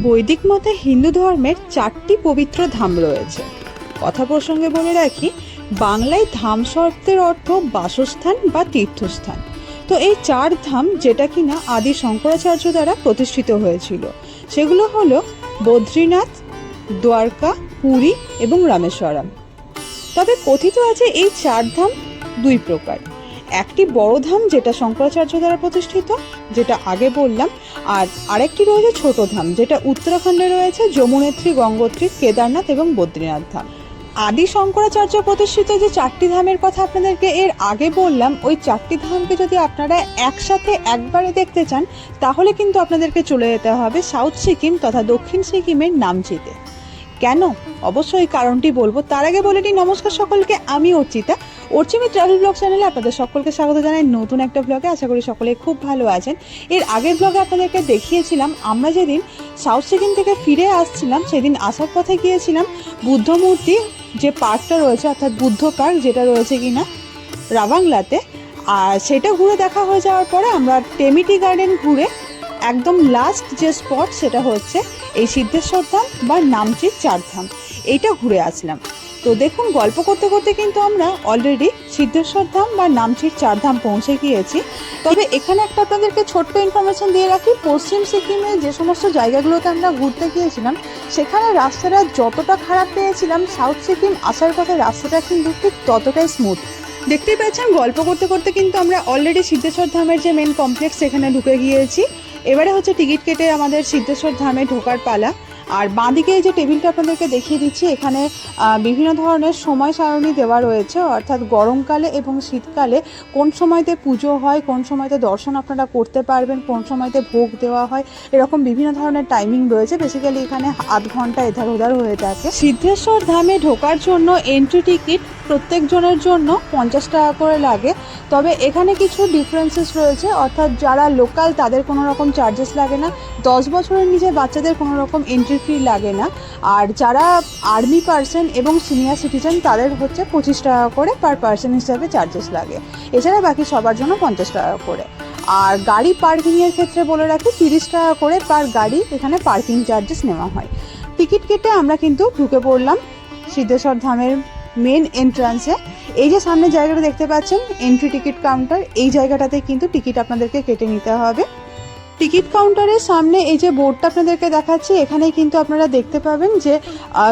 বৈদিক মতে হিন্দু ধর্মের চারটি পবিত্র ধাম রয়েছে। কথা প্রসঙ্গে বলে রাখি, বাংলায় ধাম শব্দের অর্থ বাসস্থান বা তীর্থস্থান। তো এই চার ধাম যেটা কিনা আদি শঙ্করাচার্য দ্বারা প্রতিষ্ঠিত হয়েছিল, সেগুলো হলো বদ্রীনাথ, দ্বারকা, পুরী এবং রামেশ্বরম। তবে কথিত আছে এই চার ধাম দুই প্রকার। একটি বড় ধাম যেটা শঙ্করাচার্য দ্বারা প্রতিষ্ঠিত, যেটা আগে বললাম, আর আরেকটি রয়েছে ছোট ধাম, যেটা উত্তরাখণ্ডে রয়েছে যমুনেত্রী, গঙ্গোত্রী, কেদারনাথ এবং বদ্রীনাথ ধাম। আদি শঙ্করাচার্য প্রতিষ্ঠিত যে চারটি ধামের কথা আপনাদেরকে এর আগে বললাম, ওই চারটি ধামকে যদি আপনারা একসাথে একবারে দেখতে চান, তাহলে কিন্তু আপনাদেরকে চলে যেতে হবে সাউথ সিকিম তথা দক্ষিণ সিকিমের নামচিতে। কেন? অবশ্যই কারণটি বলব। তার আগে বলে নিই, নমস্কার সকলকে, আমি অর্চিতা। অর্চিমি ট্রাভেল ব্লগ চ্যানেলে আপনাদের সকলকে স্বাগত জানাই নতুন একটা ব্লগে। আশা করি সকলে খুব ভালো আছেন। এর আগের ব্লগে আপনাদেরকে দেখিয়েছিলাম, আমরা যেদিন সাউথ সিকিম থেকে ফিরে আসছিলাম, সেদিন আসার পথে গিয়েছিলাম বুদ্ধ মূর্তি যে পার্কটা রয়েছে, অর্থাৎ বুদ্ধ পার্ক যেটা রয়েছে কিনা, রাবাংলাতে। আর সেটা ঘুরে দেখা হয়ে যাওয়ার পরে আমরা টেমিটি গার্ডেন ঘুরে একদম লাস্ট যে স্পট সেটা হচ্ছে এই সিদ্ধেশ্বর ধাম বা নামচির চার ধাম। এইটা ঘুরে আসলাম। তো দেখুন, গল্প করতে করতে কিন্তু আমরা অলরেডি সিদ্ধেশ্বর ধাম বা নামচির চার ধাম পৌঁছে গিয়েছি। তবে এখানে একটা আপনাদেরকে ছোট্ট ইনফরমেশন দিয়ে রাখি, পশ্চিম সিকিমে যে সমস্ত জায়গাগুলোতে আমরা ঘুরতে গিয়েছিলাম, সেখানে রাস্তাটা যতটা খারাপ পেয়েছিলাম সাউথ সিকিম আসার পথে রাস্তাটা কিন্তু ঠিক ততটাই স্মুথ দেখতেই পাচ্ছেন গল্প করতে করতে কিন্তু আমরা অলরেডি সিদ্ধেশ্বর ধামের যে মেন কমপ্লেক্স সেখানে ঢুকে গিয়েছি। এবারে হচ্ছে টিকিট কেটে আমাদের সিদ্ধেশ্বর ধামে ঢোকার পালা। আর বাঁদিকে এই যে টেবিলটা আপনাদেরকে দেখিয়ে দিচ্ছি, এখানে বিভিন্ন ধরনের সময় সারণী দেওয়া রয়েছে। অর্থাৎ গরমকালে এবং শীতকালে কোন সময়তে পুজো হয়, কোন সময়তে দর্শন আপনারা করতে পারবেন, কোন সময়তে ভোগ দেওয়া হয়, এরকম বিভিন্ন ধরনের টাইমিং রয়েছে। বেসিক্যালি এখানে আধ ঘণ্টা এধার ওধার হয়ে থাকে। সিদ্ধেশ্বর ধামে ঢোকার জন্য এন্ট্রি টিকিট প্রত্যেকজনের জন্য পঞ্চাশ টাকা করে লাগে। তবে এখানে কিছু ডিফারেন্সেস রয়েছে। অর্থাৎ যারা লোকাল তাদের কোনো রকম চার্জেস লাগে না। দশ বছরের নিচে বাচ্চাদের কোনো রকম এন্ট্রি ফি লাগে না। আর যারা আর্মি পার্সন এবং সিনিয়র সিটিজেন, তাদের হচ্ছে পঁচিশ টাকা করে পার পার্সন হিসাবে চার্জেস লাগে। এছাড়া বাকি সবার জন্য পঞ্চাশ টাকা করে। আর গাড়ি পার্কিংয়ের ক্ষেত্রে বলে রাখি, তিরিশ টাকা করে পার গাড়ি এখানে পার্কিং চার্জেস নেওয়া হয়। টিকিট কেটে আমরা কিন্তু ঢুকে পড়লাম সিদ্ধেশ্বর ধামের মেন এন্ট্রান্সে। এই যে সামনে জায়গাটা দেখতে পাচ্ছেন এন্ট্রি টিকিট কাউন্টার এই জায়গাটাতে কিন্তু টিকিট আপনাদেরকে কেটে নিতে হবে। টিকিট কাউন্টারের সামনে এই যে বোর্ডটা আপনাদেরকে দেখাচ্ছি এখানে কিন্তু আপনারা দেখতে পাবেন যে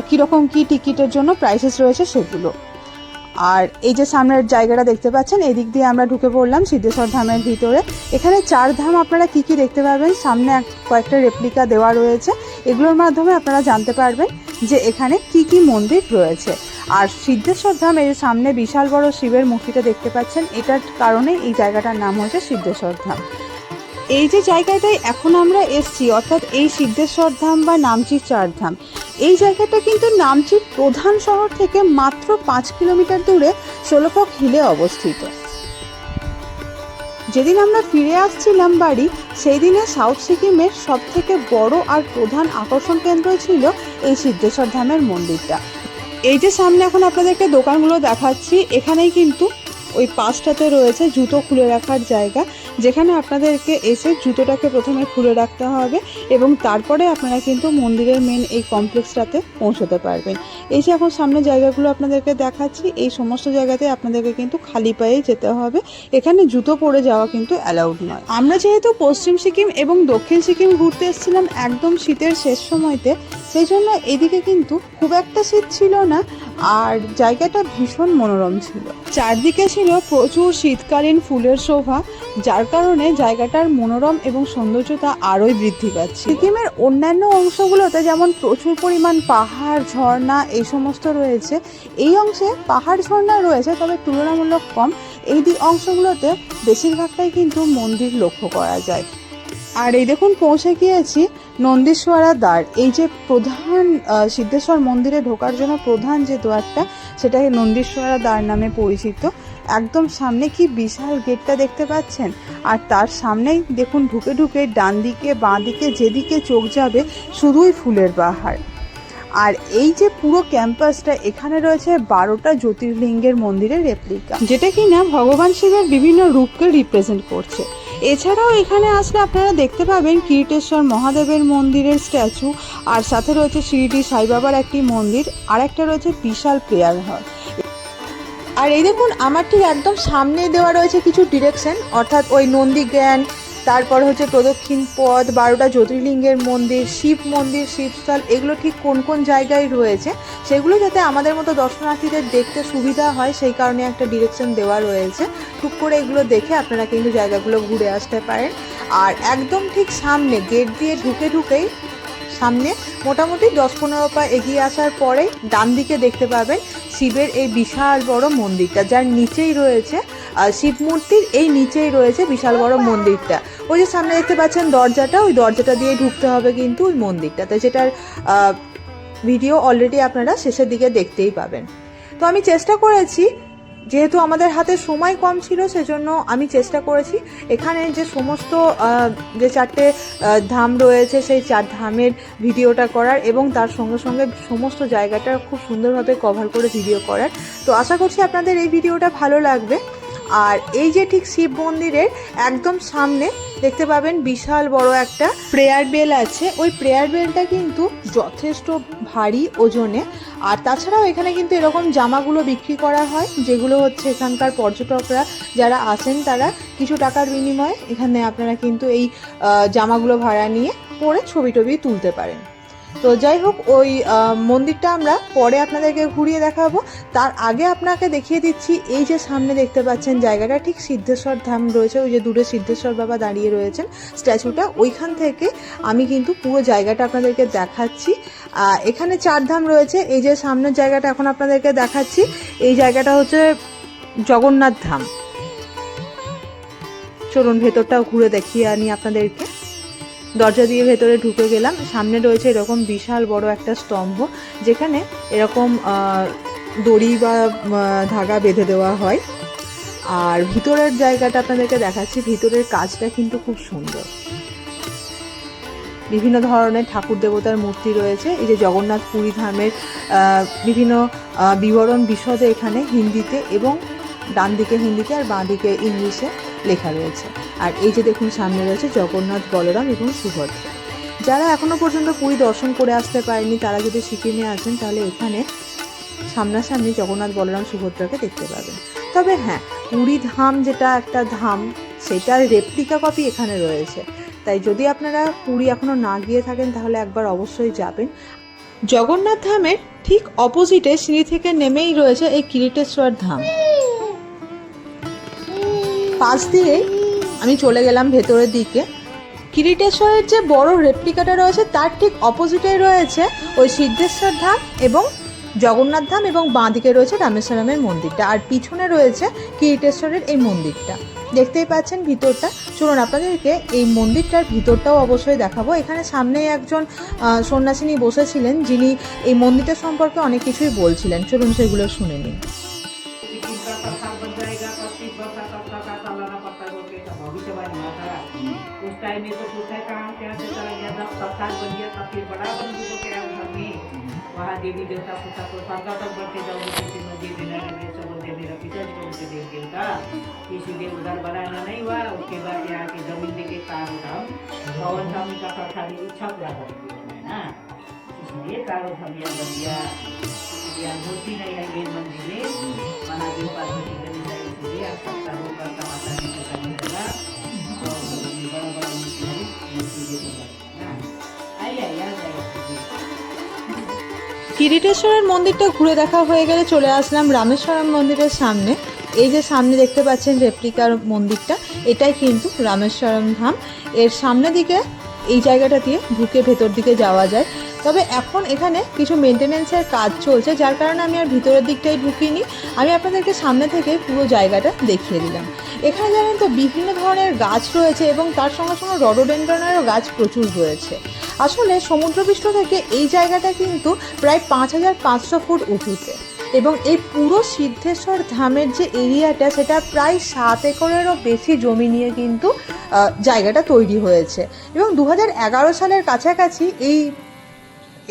কীরকম কি টিকিটের জন্য প্রাইসেস রয়েছে সেগুলো। আর এই যে সামনের জায়গাটা দেখতে পাচ্ছেন, এদিক দিয়ে আমরা ঢুকে পড়লাম সিদ্ধেশ্বর ধামের ভিতরে। এখানে চার ধাম আপনারা কি কি দেখতে পাবেন? সামনে কয়েকটা রেপ্লিকা দেওয়া রয়েছে। এগুলোর মাধ্যমে আপনারা জানতে পারবেন যে এখানে কি কি মন্দির রয়েছে। আর সিদ্ধেশ্বর ধাম এর সামনে বিশাল বড় শিবের মূর্তিটা দেখতে পাচ্ছেন। এটার কারণে এই জায়গাটার নাম হয়েছে সিদ্ধেশ্বর ধাম। এই যে জায়গাটায় এখন আমরা এসছি, অর্থাৎ এই সিদ্ধেশ্বর ধাম বা নামচির চার ধাম, এই জায়গাটা কিন্তু নামচির প্রধান শহর থেকে মাত্র পাঁচ কিলোমিটার দূরে ষোলফক হিলে অবস্থিত। যেদিন আমরা ফিরে আসছিলাম বাড়ি, সেই দিনে সাউথ সিকিমের সব থেকে বড় আর প্রধান আকর্ষণ কেন্দ্র ছিল এই সিদ্ধেশ্বর ধামের মন্দিরটা। এই যে সামনে এখন আপনাদেরকে দোকানগুলো দেখাচ্ছি, এখানেই কিন্তু ওই পাশটাতে রয়েছে জুতো খুলে রাখার জায়গা, যেখানে আপনাদেরকে এসে জুতোটাকে প্রথমে খুলে রাখতে হবে এবং তারপরে আপনারা কিন্তু মন্দিরের মেন এই কমপ্লেক্সটাতে পৌঁছতে পারবেন। এই যে এখন সামনে জায়গাগুলো আপনাদেরকে দেখাচ্ছি, এই সমস্ত জায়গাতে আপনাদেরকে কিন্তু খালি পায়ে যেতে হবে। এখানে জুতো পরে যাওয়া কিন্তু অ্যালাউড নয়। আমরা যেহেতু পশ্চিম সিকিম এবং দক্ষিণ সিকিম ঘুরতে এসেছিলাম একদম শীতের শেষ সময়তে সেই জন্য এদিকে কিন্তু খুব একটা শীত ছিল না, আর জায়গাটা ভীষণ মনোরম ছিল। চারদিকে ছিল প্রচুর শীতকালীন ফুলের শোভা, যার কারণে জায়গাটার মনোরম এবং সৌন্দর্যতা আরোই বৃদ্ধি পাচ্ছে। সিকিমের অন্যান্য অংশগুলোতে যেমন প্রচুর পরিমাণ পাহাড়, ঝর্ণা এই সমস্ত রয়েছে, এই অংশে পাহাড়, ঝর্ণা রয়েছে, তবে তুলনামূলক কম। এই অংশগুলোতে বেশিরভাগটাই কিন্তু মন্দির লক্ষ্য করা যায়। আর এই দেখুন, পৌঁছে গিয়েছি নন্দীশ্বরা দ্বার। এই যে প্রধান সিদ্ধেশ্বর মন্দিরে ঢোকার জন্য প্রধান যে দ্বারটা সেটা নন্দীশ্বরা দ্বার নামে পরিচিত। একদম সামনে কি বিশাল গেটটা দেখতে পাচ্ছেন? আর তার সামনেই দেখুন ঢুকে ঢুকে ডান দিকে, বাঁ দিকে, যেদিকে চোখ যাবে শুধুই ফুলের বাহার আর এই যে পুরো ক্যাম্পাসটা, এখানে রয়েছে বারোটা জ্যোতির্লিঙ্গের মন্দিরের রেপ্লিকা যেটা কিনা ভগবান শিবের বিভিন্ন রূপকে রিপ্রেজেন্ট করছে। এছাড়াও এখানে আসলে আপনারা দেখতে পাবেন কীর্তেশ্বর মহাদেবের মন্দিরের স্ট্যাচু আর সাথে রয়েছে শিরিডি সাইবাবার একটি মন্দির আর একটা রয়েছে বিশাল প্রেয়ার হল আর এই দেখুন, আমার ঠিক একদম সামনে দেওয়া রয়েছে কিছু ডিরেকশন অর্থাৎ ওই নন্দীজ্ঞান তারপর হচ্ছে প্রদক্ষিণ পথ, বারোটা জ্যোতির্লিঙ্গের মন্দির, শিব মন্দির, শিবস্থল, এগুলো ঠিক কোন কোন জায়গায় রয়েছে, সেগুলো যাতে আমাদের মতো দর্শনার্থীদের দেখতে সুবিধা হয়, সেই কারণে একটা ডিরেকশন দেওয়া রয়েছে। টুক করে এগুলো দেখে আপনারা কিন্তু জায়গাগুলো ঘুরে আসতে পারেন। আর একদম ঠিক সামনে গেট দিয়ে ঢুকে ঢুকেই সামনে মোটামুটি দশ পনেরো পা এগিয়ে আসার পরে ডান দিকে দেখতে পাবেন শিবের এই বিশাল বড় মন্দিরটা, যার নিচেই রয়েছে শিব মূর্তির এই নিচেই রয়েছে বিশাল বড় মন্দিরটা। ওই যে সামনে দেখতে পাচ্ছেন দরজাটা, ওই দরজাটা দিয়ে ঢুকতে হবে কিন্তু ওই মন্দিরটাতে যেটার ভিডিও অলরেডি আপনারা শেষের দিকে দেখতেই পাবেন। তো আমি চেষ্টা করেছি যেহেতু আমাদের হাতে সময় কম ছিল, সেজন্য আমি চেষ্টা করেছি। এখানে যে সমস্ত যে চারটে ধাম রয়েছে, সেই চার ধামের ভিডিওটা করার এবং তার সঙ্গে সঙ্গে সমস্ত জায়গাটা খুব সুন্দরভাবে কভার করে ভিডিও করার। তো আশা করছি আপনাদের এই ভিডিওটা ভালো লাগবে। আর এই যে ঠিক শিব মন্দিরের একদম সামনে দেখতে পাবেন বিশাল বড় একটা প্রেয়ার বেল আছে। ওই প্রেয়ার বেলটা কিন্তু যথেষ্ট ভারী ওজনে। আর তাছাড়াও এখানে কিন্তু এরকম জামাগুলো বিক্রি করা হয়, যেগুলো হচ্ছে এখানকার পর্যটকরা যারা আসেন তারা কিছু টাকার বিনিময়ে এখানে আপনারা কিন্তু এই জামাগুলো ভাড়া নিয়ে পরে ছবি টবি তুলতে পারেন। তো যাই হোক, ওই মন্দিরটা আমরা পরে আপনাদেরকে ঘুরিয়ে দেখাবো। তার আগে আপনাকে দেখিয়ে দিচ্ছি, এই যে সামনে দেখতে পাচ্ছেন জায়গাটা, ঠিক সিদ্ধেশ্বর ধাম রয়েছে, ওই যে দূরে সিদ্ধেশ্বর বাবা দাঁড়িয়ে রয়েছেন স্ট্যাচুটা। ওইখান থেকে আমি কিন্তু পুরো জায়গাটা আপনাদেরকে দেখাচ্ছি। এখানে চার ধাম রয়েছে, এই যে সামনের জায়গাটা এখন আপনাদেরকে দেখাচ্ছি। এই জায়গাটা হচ্ছে জগন্নাথ ধাম। চলুন ভেতরটাও ঘুরে দেখিয়ে আনি আপনাদেরকে। দরজা দিয়ে ভেতরে ঢুকে গেলাম। সামনে রয়েছে এরকম বিশাল বড় একটা স্তম্ভ, যেখানে এরকম দড়ি বা ধাগা বেঁধে দেওয়া হয়। আর ভিতরের জায়গাটা আপনাদেরকে দেখাচ্ছি, ভিতরের কাজটা কিন্তু খুব সুন্দর। বিভিন্ন ধরনের ঠাকুর দেবতার মূর্তি রয়েছে। এই যে জগন্নাথ পুরী ধামের বিভিন্ন বিবরণ বিশদে এখানে হিন্দিতে এবং ডান দিকে হিন্দিতে আর বাঁ দিকে ইংলিশে লেখা রয়েছে। আর এই যে দেখুন, সামনে রয়েছে জগন্নাথ, বলরাম এবং সুভদ্রা। যারা এখনও পর্যন্ত পুরী দর্শন করে আসতে পারেনি তারা যদি সিকিমে আসেন, তাহলে এখানে সামনাসামনি জগন্নাথ, বলরাম, সুভদ্রাকে দেখতে পাবেন। তবে হ্যাঁ পুরী ধাম যেটা একটা ধাম, সেটার রেপ্লিকা কপি এখানে রয়েছে। তাই যদি আপনারা পুরী এখনও না গিয়ে থাকেন, তাহলে একবার অবশ্যই যাবেন। জগন্নাথ ধামের ঠিক অপোজিটে সিঁড়ি থেকে নেমেই রয়েছে এই কিরিটেশ্বর ধাম। পাশ দিয়ে আমি চলে গেলাম ভেতরের দিকে। কিরিটেশ্বরের যে বড় রেপ্লিকাটা রয়েছে, তার ঠিক অপোজিটে রয়েছে ওই সিদ্ধেশ্বর ধাম এবং জগন্নাথ ধাম এবং বাঁ দিকে রয়েছে রামেশ্বরমের মন্দিরটা। আর পিছনে রয়েছে কিরিটেশ্বরের এই মন্দিরটা। দেখতেই পাচ্ছেন ভিতরটা। চলুন আপনাদেরকে এই মন্দিরটার ভিতরটাও অবশ্যই দেখাবো। এখানে সামনেই একজন সন্ন্যাসিনী বসেছিলেন, যিনি এই মন্দিরটা সম্পর্কে অনেক কিছুই বলছিলেন। চলুন সেগুলো শুনে নিন का पत्ता का तलाना पत्ता को भविष्यवाणी था। उस टाइम में तो पूछा कहाँ, क्या से चला गया था? पत्थर बन गया तब फिर बड़ा बन को क्या उधर में वहाँ देवी देवता पूछा तो स्वर्ग तक बढ़ते जाओगे किसी मंदिर देना में सब बोलते मेरा पिताजी को मुझे देव देवता इसीलिए उधर बनाना नहीं हुआ, उसके बाद यहाँ के ज़मीन देके कार उठाओ। भवन स्वामी का पत्थर इच्छा पूरा कर दिया इसलिए कारो धमिया बन गया इसलिए मूर्ति नहीं है मेन मंदिर में। महादेव पार्वती কিরিটেশ্বরের মন্দিরটা ঘুরে দেখা হয়ে গেলে চলে আসলাম রামেশ্বরম মন্দিরের সামনে। এই যে সামনে দেখতে পাচ্ছেন রেপ্লিকার মন্দিরটা, এটাই কিন্তু রামেশ্বরম ধাম। এর সামনে দিকে এই জায়গাটা দিয়ে ঢুকে ভেতর দিকে যাওয়া যায়। তবে এখন এখানে কিছু মেনটেনেন্সের কাজ চলছে, যার কারণে আমি আর ভিতরের দিকটাই ঢুকিনি। আমি আপনাদেরকে সামনে থেকে পুরো জায়গাটা দেখিয়ে দিলাম। এখানে জানেন তো, বিভিন্ন ধরনের গাছ রয়েছে এবং তার সঙ্গে সঙ্গে রডোডেন্ড্রনেরও গাছ প্রচুর রয়েছে। আসলে সমুদ্রপৃষ্ঠ থেকে এই জায়গাটা কিন্তু প্রায় পাঁচ হাজার পাঁচশো ফুট উঁচুতে এবং এই পুরো সিদ্ধেশ্বর ধামের যে এরিয়াটা, সেটা প্রায় সাত একরেরও বেশি জমি নিয়ে কিন্তু জায়গাটা তৈরি হয়েছে। এবং দু হাজার এগারো সালের কাছাকাছি এই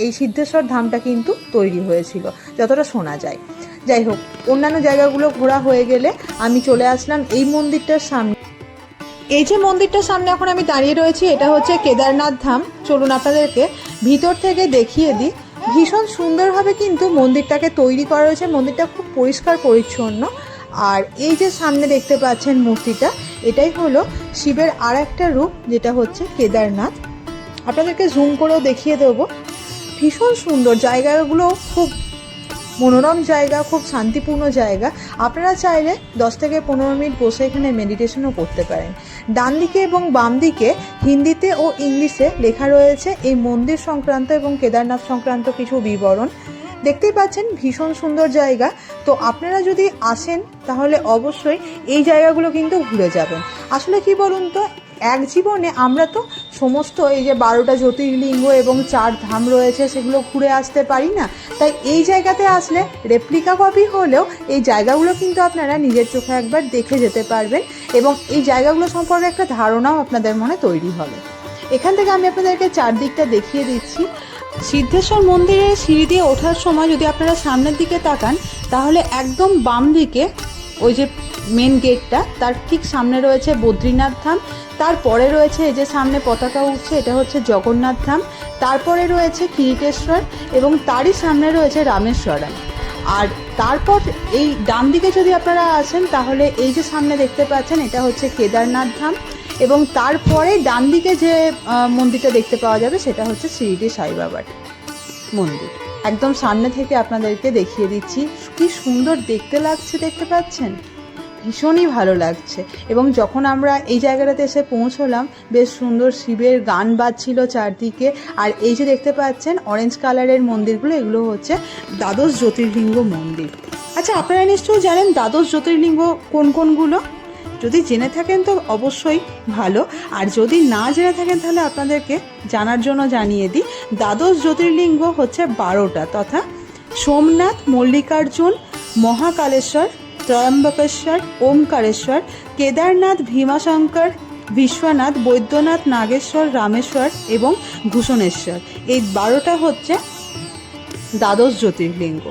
এই সিদ্ধেশ্বর ধামটা কিন্তু তৈরি হয়েছিল, যতটা শোনা যায়। যাই হোক, অন্যান্য জায়গাগুলো ঘোরা হয়ে গেলে আমি চলে আসলাম এই মন্দিরটার সামনে। এই যে মন্দিরটার সামনে এখন আমি দাঁড়িয়ে রয়েছি, এটা হচ্ছে কেদারনাথ ধাম। চলুন আপনাদেরকে ভিতর থেকে দেখিয়ে দিই। ভীষণ সুন্দরভাবে কিন্তু মন্দিরটাকে তৈরি করা রয়েছে মন্দিরটা খুব পরিষ্কার, পরিচ্ছন্ন। আর এই যে সামনে দেখতে পাচ্ছেন মূর্তিটা, এটাই হলো শিবের আর একটা রূপ, যেটা হচ্ছে কেদারনাথ। আপনাদেরকে জুম করেও দেখিয়ে দেবো। ভীষণ সুন্দর জায়গাগুলো খুব মনোরম জায়গা, খুব শান্তিপূর্ণ জায়গা। আপনারা চাইলে দশ থেকে পনেরো মিনিট বসে এখানে মেডিটেশনও করতে পারেন। ডান দিকে এবং বাম দিকে হিন্দিতে ও ইংলিশে লেখা রয়েছে এই মন্দির সংক্রান্ত এবং কেদারনাথ সংক্রান্ত কিছু বিবরণ। দেখতেই পাচ্ছেন ভীষণ সুন্দর জায়গা। তো আপনারা যদি আসেন তাহলে অবশ্যই এই জায়গাগুলো কিন্তু ঘুরে যাবেন। আসলে কি বলুন তো এক জীবনে আমরা তো সমস্ত এই যে বারোটা জ্যোতির্লিঙ্গ এবং চার ধাম রয়েছে সেগুলো ঘুরে আসতে পারি না। তাই এই জায়গাতে আসলে রেপ্লিকা কপি হলেও এই জায়গাগুলো কিন্তু আপনারা নিজের চোখে একবার দেখে যেতে পারবেন এবং এই জায়গাগুলো সম্পর্কে একটা ধারণাও আপনাদের মনে তৈরি হবে। এখান থেকে আমি আপনাদেরকে চারদিকটা দেখিয়ে দিচ্ছি। সিদ্ধেশ্বর মন্দিরে সিঁড়ি দিয়ে ওঠার সময় যদি আপনারা সামনের দিকে তাকান, তাহলে একদম বাম দিকে ওই যে মেন গেটটা তার ঠিক সামনে রয়েছে বদ্রীনাথ ধাম তারপরে রয়েছে এই যে সামনে পতাকা উঠছে, এটা হচ্ছে জগন্নাথ ধাম, তারপরে রয়েছে কিরিটেশ্বর এবং তারই সামনে রয়েছে রামেশ্বরম। আর তারপর এই ডান দিকে যদি আপনারা আসেন, তাহলে এই যে সামনে দেখতে পাচ্ছেন, এটা হচ্ছে কেদারনাথ ধাম এবং তারপরে ডান দিকে যে মন্দিরটা দেখতে পাওয়া যাবে, সেটা হচ্ছে শিরডি সাইবাবার মন্দির। একদম সামনে থেকে আপনাদেরকে দেখিয়ে দিচ্ছি, কি সুন্দর দেখতে লাগছে, দেখতে পাচ্ছেন? ভীষণই ভালো লাগছে। এবং যখন আমরা এই জায়গাটাতে এসে পৌঁছলাম, বেশ সুন্দর শিবের গান বাজছিল চারদিকে। আর এই যে দেখতে পাচ্ছেন অরেঞ্জ কালারের মন্দিরগুলো, এগুলো হচ্ছে দ্বাদশ জ্যোতির্লিঙ্গ মন্দির। আচ্ছা আপনারা নিশ্চয়ই জানেন দ্বাদশ জ্যোতির্লিঙ্গ কোন কোনগুলো? যদি জেনে থাকেন তো অবশ্যই ভালো। আর যদি না জেনে থাকেন, তাহলে আপনাদেরকে জানার জন্য জানিয়ে দিই, দ্বাদশ জ্যোতির্লিঙ্গ হচ্ছে বারোটা, তথা সোমনাথ, মল্লিকার্জুন, মহাকালেশ্বর ত্রয়ম্বকেশ্বর, ওমকারেশ্বর, কেদারনাথ, ভীমাশঙ্কর, বিশ্বনাথ, বৈদ্যনাথ, নাগেশ্বর, রামেশ্বর এবং ভূষণেশ্বর এই বারোটা হচ্ছে দ্বাদশ জ্যোতির্লিঙ্গ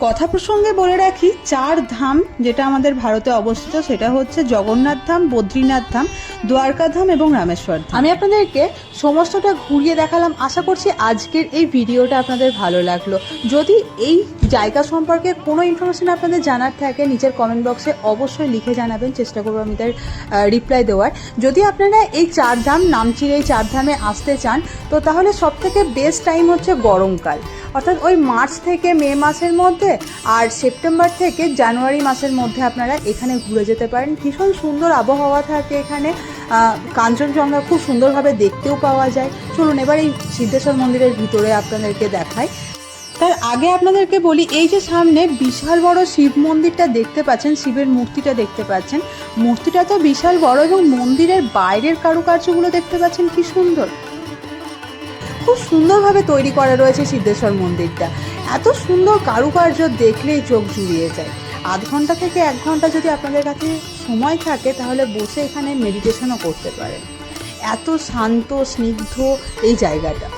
কথা প্রসঙ্গে বলে রাখি, চার ধাম যেটা আমাদের ভারতে অবস্থিত, সেটা হচ্ছে জগন্নাথ ধাম, বদ্রীনাথ ধাম দ্বারকা ধাম এবং রামেশ্বর ধাম। আমি আপনাদেরকে সমস্তটা ঘুরিয়ে দেখালাম। আশা করছি আজকের এই ভিডিওটা আপনাদের ভালো লাগল। যদি এই জায়গা সম্পর্কে কোনো ইনফরমেশন আপনাদের জানার থাকে, নিচের কমেন্ট বক্সে অবশ্যই লিখে জানাবেন। চেষ্টা করব আমি তার রিপ্লাই দেওয়ার। যদি আপনারা এই চারধাম নামচির এই চার ধামে আসতে চান, তো তাহলে সব থেকে বেস্ট টাইম হচ্ছে গরমকাল। অর্থাৎ ওই মার্চ থেকে মে মাসের মধ্যে আর সেপ্টেম্বর থেকে জানুয়ারি মাসের মধ্যে আপনারা এখানে ঘুরে যেতে পারেন। ভীষণ সুন্দর আবহাওয়া থাকে এখানে। কাঞ্চনজঙ্ঘা খুব সুন্দরভাবে দেখতেও পাওয়া যায়। চলুন এবার এই সিদ্ধেশ্বর মন্দিরের ভিতরে আপনাদেরকে দেখাই। তার আগে আপনাদেরকে বলি, এই যে সামনে বিশাল বড় শিব মন্দিরটা দেখতে পাচ্ছেন, শিবের মূর্তিটা দেখতে পাচ্ছেন। মূর্তিটা তো বিশাল বড় এবং মন্দিরের বাইরের কারুকার্যগুলো দেখতে পাচ্ছেন, কি সুন্দর। খুব সুন্দরভাবে তৈরি করা রয়েছে সিদ্ধেশ্বর মন্দিরটা। এত সুন্দর কারুকার্য দেখলেই চোখ জুড়িয়ে যায়। আধ ঘণ্টা থেকে এক ঘণ্টা যদি আপনাদের কাছে সময় থাকে, তাহলে বসে এখানে মেডিটেশনও করতে পারে। এত শান্ত, স্নিগ্ধ এই জায়গাটা।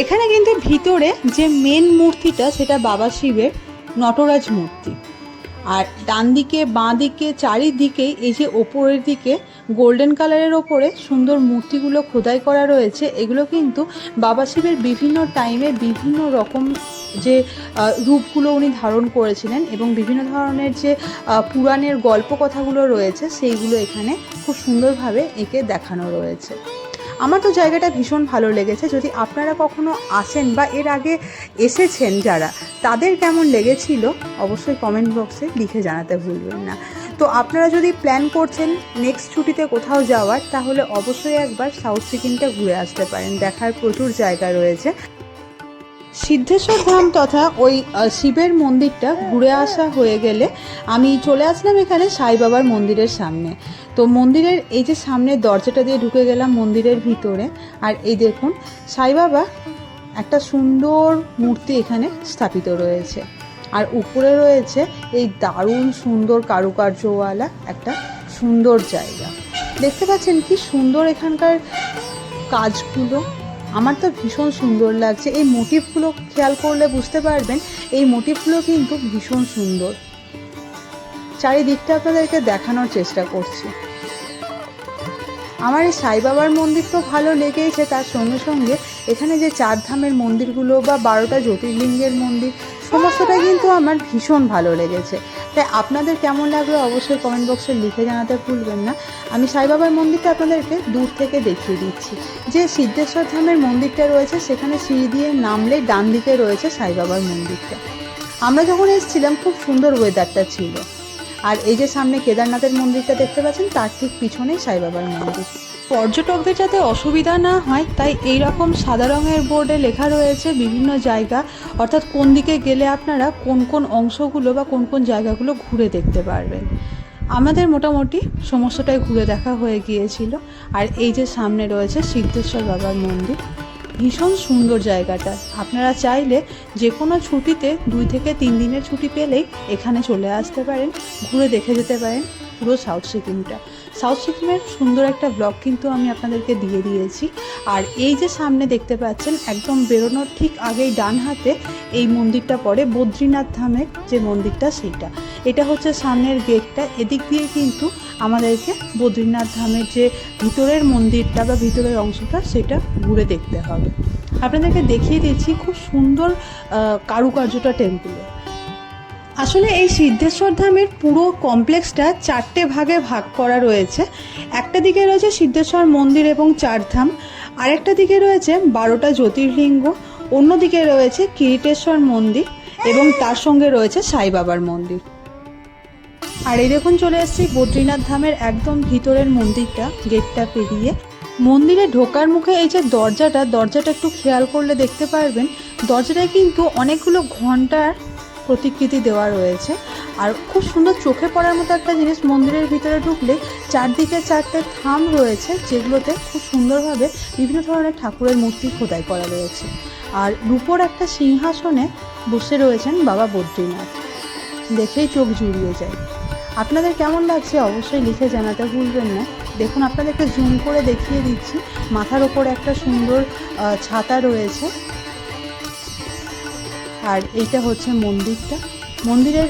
এখানে কিন্তু ভিতরে যে মেন মূর্তিটা, সেটা বাবা শিবের নটরাজ মূর্তি। আর ডান দিকে বাঁ দিকে চারিদিকেই এই যে ওপরের দিকে গোল্ডেন কালারের ওপরে সুন্দর মূর্তিগুলো খোদাই করা রয়েছে। এগুলো কিন্তু বাবা শিবের বিভিন্ন টাইমে বিভিন্ন রকম যে রূপগুলো উনি ধারণ করেছিলেন এবং বিভিন্ন ধরনের যে পুরাণের গল্প কথাগুলো রয়েছে, সেইগুলো এখানে খুব সুন্দরভাবে এঁকে দেখানো রয়েছে। আমার তো জায়গাটা ভীষণ ভালো লেগেছে। যদি আপনারা কখনো আসেন বা এর আগে এসেছেন যারা, তাদের কেমন লেগেছিল অবশ্যই কমেন্ট বক্সে লিখে জানাতে ভুলবেন না। তো আপনারা যদি প্ল্যান করছেন নেক্সট ছুটিতে কোথাও যাওয়ার, তাহলে অবশ্যই একবার সাউথ সিকিমটা ঘুরে আসতে পারেন। দেখার প্রচুর জায়গা রয়েছে। সিদ্ধেশ্বর ধাম তথা ওই শিবের মন্দিরটা ঘুরে আসা হয়ে গেলে আমি চলে আসলাম এখানে সাই বাবার মন্দিরের সামনে। তো মন্দিরের এই যে সামনে দরজাটা দিয়ে ঢুকে গেলাম মন্দিরের ভিতরে। আর এই দেখুন, সাই বাবা একটা সুন্দর মূর্তি এখানে স্থাপিত রয়েছে। আর উপরে রয়েছে এই দারুণ সুন্দর কারুকার্যওয়ালা একটা সুন্দর জায়গা। দেখতে পাচ্ছেন কি সুন্দর এখানকার কাজগুলো? আমার তো ভীষণ সুন্দর লাগছে। এই মোটিভগুলো খেয়াল করলে বুঝতে পারবেন, এই মোটিভগুলো কিন্তু ভীষণ সুন্দর। চারিদিকটা আপনাদেরকে দেখানোর চেষ্টা করছি। আমার এই সাই বাবার মন্দির তো ভালো লেগেছে তার সঙ্গে সঙ্গে এখানে যে চার ধামের মন্দিরগুলো বা বারোটা জ্যোতির্লিঙ্গের মন্দির, সমস্তটাই কিন্তু আমার ভীষণ ভালো লেগেছে। তাই আপনাদের কেমন লাগল অবশ্যই কমেন্ট বক্সে লিখে জানাতে ভুলবেন না। আমি সাই বাবার মন্দিরটা আপনাদেরকে দূর থেকে দেখিয়ে দিচ্ছি। যে সিদ্ধেশ্বর ধামের মন্দিরটা রয়েছে, সেখানে সিঁড়ি দিয়ে নামলে ডান দিকে রয়েছে সাই বাবার মন্দিরটা। আমরা যখন এসেছিলাম, খুব সুন্দর ওয়েদারটা ছিল। আর এই যে সামনে কেদারনাথের মন্দিরটা দেখতে পাচ্ছেন, তার ঠিক পিছনেই সাই বাবার মন্দির। পর্যটকদের যাতে অসুবিধা না হয়, তাই এই রকম সাদা রঙের বোর্ডে লেখা রয়েছে বিভিন্ন জায়গা। অর্থাৎ কোন দিকে গেলে আপনারা কোন কোন অংশগুলো বা কোন কোন জায়গাগুলো ঘুরে দেখতে পারবেন। আমাদের মোটামুটি সমস্তটাই ঘুরে দেখা হয়ে গিয়েছিল। আর এই যে সামনে রয়েছে সিদ্ধেশ্বর বাবার মন্দির। ভীষণ সুন্দর জায়গাটা। আপনারা চাইলে যে কোনো ছুটিতে দুই থেকে তিন দিনের ছুটি পেলেই এখানে চলে আসতে পারেন, ঘুরে দেখে যেতে পারেন পুরো সাউথ সিকিমটা সাউথ সিকিমের সুন্দর একটা ব্লগ কিন্তু আমি আপনাদেরকে দিয়ে দিয়েছি। আর এই যে সামনে দেখতে পাচ্ছেন, একদম বেরোনোর ঠিক আগেই ডান হাতে এই মন্দিরটা পড়ে বদ্রীনাথ ধামের যে মন্দিরটা, সেইটা। এটা হচ্ছে সামনের গেটটা। এদিক দিয়ে কিন্তু আমাদেরকে বদ্রীনাথ ধামের যে ভিতরের মন্দিরটা বা ভিতরের অংশটা, সেটা ঘুরে দেখতে হবে। আপনাদেরকে দেখিয়ে দিচ্ছি খুব সুন্দর কারুকার্যটা টেম্পলে আসলে এই সিদ্ধেশ্বর ধামের পুরো কমপ্লেক্সটা চারটে ভাগে ভাগ করা রয়েছে। একটা দিকে রয়েছে সিদ্ধেশ্বর মন্দির এবং চারধাম আরেকটা দিকে রয়েছে বারোটা জ্যোতির্লিঙ্গ, অন্যদিকে রয়েছে কিরিটেশ্বর মন্দির এবং তার সঙ্গে রয়েছে সাই বাবার মন্দির। আর এই দেখুন চলে এসেছি বদ্রীনাথ ধামের একদম ভিতরের মন্দিরটা, গেটটা পেরিয়ে। মন্দিরে ঢোকার মুখে এই যে দরজাটা দরজাটা একটু খেয়াল করলে দেখতে পারবেন। দরজাটায় কিন্তু অনেকগুলো ঘণ্টার প্রতিকৃতি দেওয়া রয়েছে। আর খুব সুন্দর চোখে পড়ার মতো একটা জিনিস মন্দিরের ভিতরে ঢুকলে চারদিকে চারটে থাম রয়েছে, যেগুলোতে খুব সুন্দরভাবে বিভিন্ন ধরনের ঠাকুরের মূর্তি খোদাই করা রয়েছে। আর রূপোর একটা সিংহাসনে বসে রয়েছেন বাবা বদ্রীনাথ। দেখেই চোখ জুড়িয়ে যায়। আপনাদের কেমন লাগছে অবশ্যই লিখে জানাতে ভুলবেন না। দেখুন, আপনাদেরকে জুম করে দেখিয়ে দিচ্ছি। মাথার ওপর একটা সুন্দর ছাতা রয়েছে। আর এইটা হচ্ছে মন্দিরটা। মন্দিরের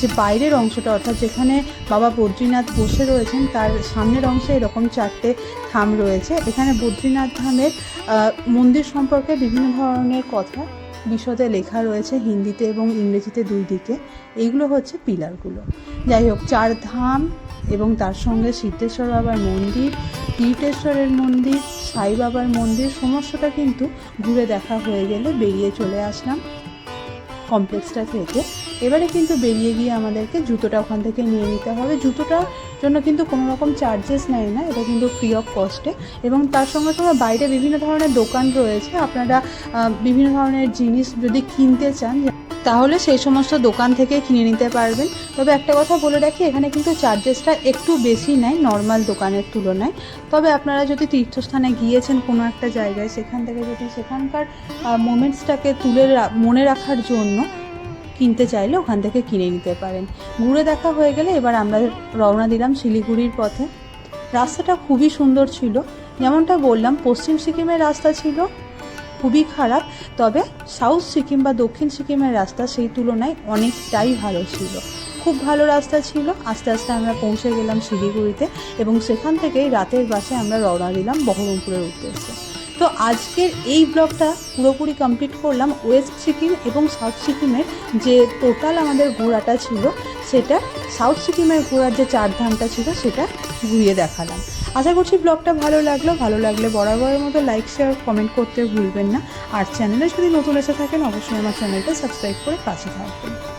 যে বাইরের অংশটা, অর্থাৎ যেখানে বাবা বদ্রীনাথ বসে রয়েছেন, তার সামনের অংশে এরকম চারটে থাম রয়েছে। এখানে বদ্রীনাথ ধামের মন্দির সম্পর্কে বিভিন্ন ধরনের কথা বিশদে লেখা রয়েছে হিন্দিতে এবং ইংরেজিতে দুই দিকে। এইগুলো হচ্ছে পিলারগুলো। যাই হোক, চার ধাম এবং তার সঙ্গে সিদ্ধেশ্বর বাবার মন্দির, তীর্থেশ্বরের মন্দির, সাই বাবার মন্দির, সমস্তটা কিন্তু ঘুরে দেখা হয়ে গেলে বেরিয়ে চলে আসলাম কমপ্লেক্সটা থেকে। এবারে কিন্তু বেরিয়ে গিয়ে আমাদেরকে জুতোটা ওখান থেকে নিয়ে নিতে হবে। জুতোটার জন্য কিন্তু কোনো রকম চার্জেস নেয় না, এটা কিন্তু ফ্রি অফ কস্টে এবং তার সঙ্গে সঙ্গে বাইরে বিভিন্ন ধরনের দোকান রয়েছে, আপনারা বিভিন্ন ধরনের জিনিস যদি কিনতে চান, তাহলে সেই সমস্ত দোকান থেকে কিনে নিতে পারবেন। তবে একটা কথা বলে রাখি, এখানে কিন্তু চার্জেসটা একটু বেশি নেয় নর্মাল দোকানের তুলনায়। তবে আপনারা যদি তীর্থস্থানে গিয়েছেন কোনো একটা জায়গায়, সেখান থেকে যদি সেখানকার মোমেন্টসটাকে তুলে মনে রাখার জন্য কিনতে চাইলে ওখান থেকে কিনে নিতে পারেন। ঘুরে দেখা হয়ে গেলে এবার আমরা রওনা দিলাম শিলিগুড়ির পথে। রাস্তাটা খুবই সুন্দর ছিল। যেমনটা বললাম, পশ্চিম সিকিমের রাস্তা ছিল খুবই খারাপ, তবে সাউথ সিকিম বা দক্ষিণ সিকিমের রাস্তা সেই তুলনায় অনেকটাই ভালো ছিল। খুব ভালো রাস্তা ছিল। আস্তে আস্তে আমরা পৌঁছে গেলাম শিলিগুড়িতে এবং সেখান থেকেই রাতের বাসে আমরা রওনা দিলাম বহরমপুরের উদ্দেশ্যে। তো আজকের এই ব্লগটা পুরোপুরি কমপ্লিট করলাম ওয়েস্ট সিকিম এবং সাউথ সিকিমের যে টোটাল আমাদের ঘোরাটা ছিল, সেটা সাউথ সিকিমের ঘোরার যে চার ধামটা ছিল, সেটা ঘুরিয়ে দেখালাম। আশা করছি ব্লগটা ভালো লাগল। ভালো লাগলে বরাবরের মতো লাইক শেয়ার কমেন্ট করতে ভুলবেন না। আর চ্যানেলে যদি নতুন এসে থাকেন, অবশ্যই আমার চ্যানেলটা সাবস্ক্রাইব করে পাশে থাকবেন।